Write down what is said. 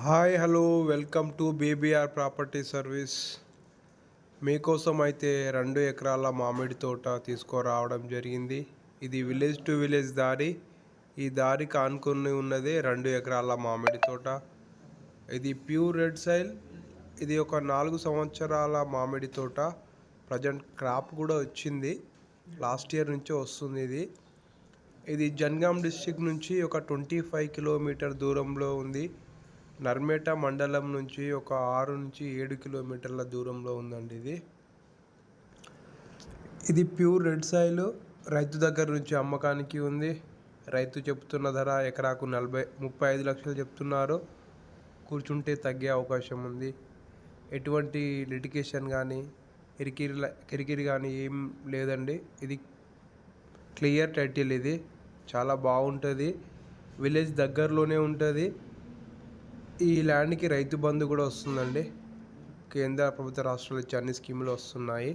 Hi hello welcome to BBR property service మీకోసం అయితే రెండు ఎకరాల మామిడి తోట తీసుకురావడం జరిగింది. ఇది విలేజ్ టు విలేజ్ దారి. ఈ దారికి ఆనుకుని ఉన్నది రెండు ఎకరాల మామిడి తోట. ఇది ప్యూర్ రెడ్ సైల్ ఇది ఒక నాలుగు సంవత్సరాల మామిడి తోట. ప్రజెంట్ క్రాప్ కూడా వచ్చింది. లాస్ట్ ఇయర్ నుంచే వస్తుంది ఇది. ఇది జన్గాం డిస్టిక్ నుంచి ఒక ట్వంటీ ఫైవ్ కిలోమీటర్ దూరంలో ఉంది. నర్మేట మండలం నుంచి ఒక ఆరు నుంచి ఏడు కిలోమీటర్ల దూరంలో ఉందండి ఇది. ఇది ప్యూర్ రెడ్ సాయిల్. రైతు దగ్గర నుంచి అమ్మకానికి ఉంది. రైతు చెప్తున్న ధర ఎకరాకు నలభై ముప్పై ఐదు లక్షలు చెప్తున్నారు. కూర్చుంటే తగ్గే అవకాశం ఉంది. ఎటువంటి లిటికేషన్ కానీ కిరికిరి కిరికిరి కానీ ఏం లేదండి. ఇది క్లియర్ టైటిల్ ఇది. చాలా బాగుంటుంది. విలేజ్ దగ్గరలోనే ఉంటుంది. ఈ ల్యాండ్కి రైతు బంధు కూడా వస్తుందండి. కేంద్ర ప్రభుత్వ రాష్ట్రాలు ఇచ్చే అన్ని స్కీములు వస్తున్నాయి.